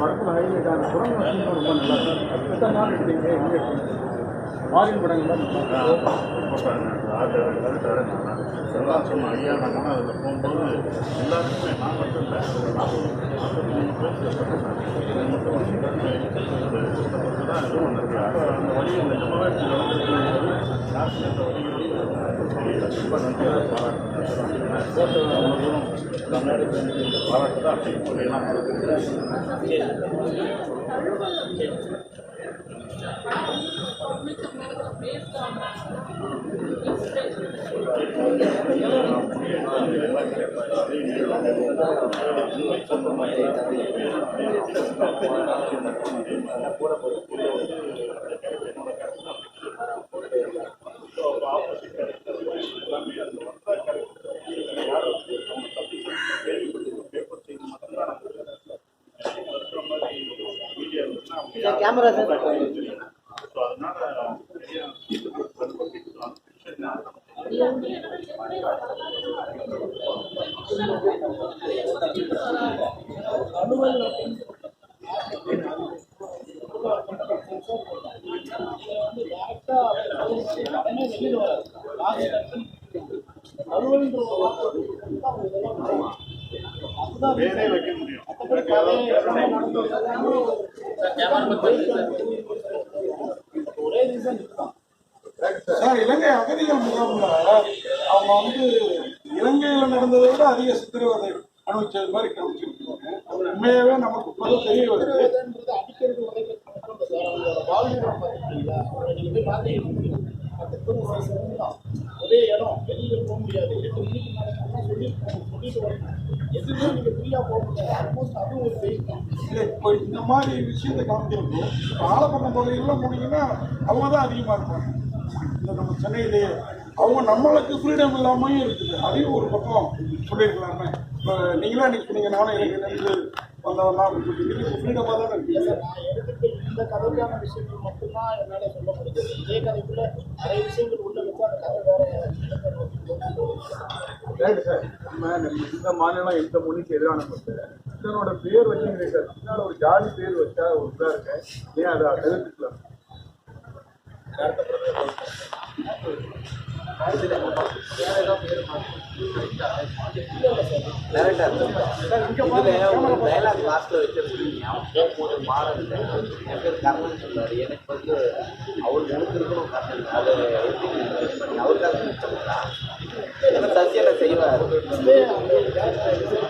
படத்தில் ஹைலைட் ஆன குரங்கு சீன் ரொம்ப நல்லா இருக்கும். எத்தனை நாள் எடுத்தீங்க எங்கே எடுத்தீங்க. நல்லா இருக்கும். செல்லாசம் ஐயா நாங்கள் அதில் போகும்போது எல்லாருக்குமே நான் மட்டும் இல்லை நாற்பத்தி மூணு இது மட்டும் வந்து கஷ்டப்பட்டு தான் இது பண்ணிருக்காங்க அந்த வழியை நிஜமாகவே நடந்துருக்கும்போது யாருக்கும் எந்த வழியும் ரொம்ப நன்றியாக பாராட்டுறேன் அவ்வளோ தூரம் பாராட்டு தான் அப்படி எல்லாம் கேமரா சார் ஸோ அதனால வேறே வைக்க முடியும் ஒரே ரீசன் இதுதான். சார் இலங்கை அகதிகள் முகாம்ல அவங்க வந்து இலங்கையில நடந்ததை விட அதிக சித்திரவதை அனுபவிச்சது மாதிரி காமிச்சிருக்காங்க உண்மையாவே நமக்கு இப்போது தெரிய வருது. தான் ஒரே இடம் வெளியில் போக முடியாது எட்டு மணிக்கு சொல்லி சொல்லிட்டு வரணும் எதுவுமே ஃப்ரீயாக போக முடியாது ஆல்மோஸ்ட் அதுவும் ஒரு தான் இல்லை இப்போ இந்த மாதிரி விஷயத்தை காமிக்கிறப்போ இப்போ ஆலப்பண்ணம் பகுதியெல்லாம் போனீங்கன்னா அவங்க தான் அதிகமாக இருப்பாங்க. இந்த நம்ம சென்னையிலேயே. அவங்க நம்மளுக்கு ஃப்ரீடம் இல்லாமையும் இருக்குது. அதையும் ஒரு பக்கம் சொல்லியிருக்கலாமே. இப்போ நீங்களே அன்றைக்கி சொன்னீங்க நானும் வந்தவனா அப்படின்னு சொல்லிட்டு. ஃப்ரீடமாக தானே இருக்குது இந்த கதைக்கான விஷயங்கள் மட்டும்தான் என்னால் சொல்ல இதே கதைக்குள்ள நிறைய விஷயங்கள் உள்ள வச்சு அந்த கதை வேற சார் நம்ம நம்ம இந்த மாநிலம் எந்த மொழிக்கு எதிரான பட்டு இதனோட பேர் வச்சுங்க சார் பின்னால் ஒரு ஜாதி பேர் வச்சா ஒரு இதாக இருக்கேன் ஏன் அதை எதிர்த்துக்கலாம் டைலாக் லாஸ்ட்ல வச்சிருக்கீங்க அவன் கேட்கும்போது மாறல என் பேர் கர்ணன் சொல்றாரு எனக்கு வந்து அவர் நினைச்சிருக்கணும் கர்ணன் அவருக்காக நினைச்சிருக்கா சசியனை செய்வார் இதே அந்த character இதுல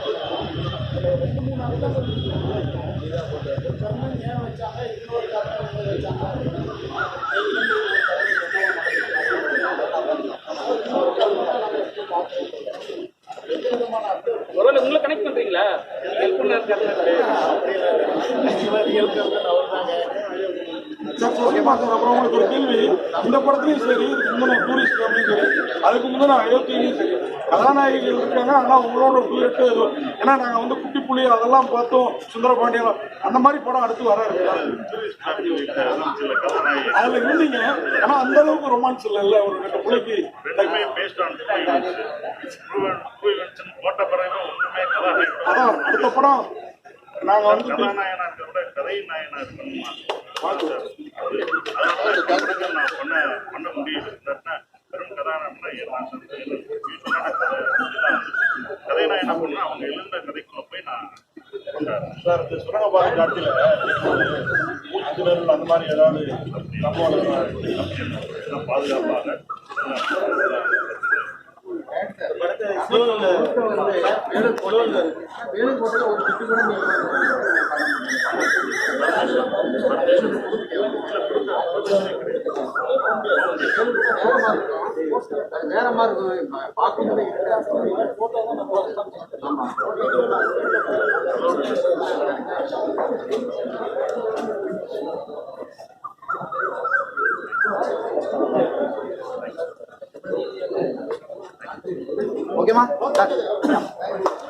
ரெண்டு மூணு அர்த்தங்கள் இருக்கு. ஒரு கர்ணன் ஏன் வச்சாங்க இன்னொரு கர்ணன் ஏன் வச்சாங்க ரெண்டு விதமான அர்த்தம் இருக்கு. ஒருவேளை உங்களை கனெக்ட் பண்றீங்களா ஹெல்ப் பண்ண ரியல் கர்ணன் அவர்தாங்க சார் அப்புறம் உங்களுக்கு ஒரு கேள்வி இந்த படத்துலையும் சரி இதுக்கு முந்தின டூரிஸ்ட் ஃபேமிலியும் சரி அதுக்கு முந்தின அயோத்தியிலையும் சரி கதாநாயகிகள் இருக்காங்க ஆனால் உங்களோட டூயட்டு ஏன்னா நாங்கள் வந்து குட்டி புலி அதெல்லாம் பார்த்தோம் சுந்தரபாண்டியன் அந்த மாதிரி படம் அடுத்து வர இருக்குதா சில கதாநாயகி அதில் இருந்தீங்க ஆனால் அந்த அளவுக்கு ரொமான்ஸ் இல்லைல்ல ஒரு ரெண்டு பிள்ளைக்கு அதான் அடுத்த படம் நாங்கள் வந்து கதாநாயகனா இருக்க விட கதை நாயனா இருக்கணுமா அதனால நான் பண்ண பண்ண முடியுது இல்லாட்டினா வெறும் கதாநாயகனா நான் வந்து கதை இதெல்லாம் வந்து நாயனா பண்ணா அவங்க எழுந்த கதைக்குள்ள போய் நான் கொண்டாடுறேன் சார் இந்த சுரங்கபாதை காட்சியில் மூச்சுத்திணறல் அந்த மாதிரி ஏதாவது சம்பவம் பாதுகாப்பாக வேற மாதிரி இருக்கும் பார்க்கும்போது போட்டோ தான் 吗？来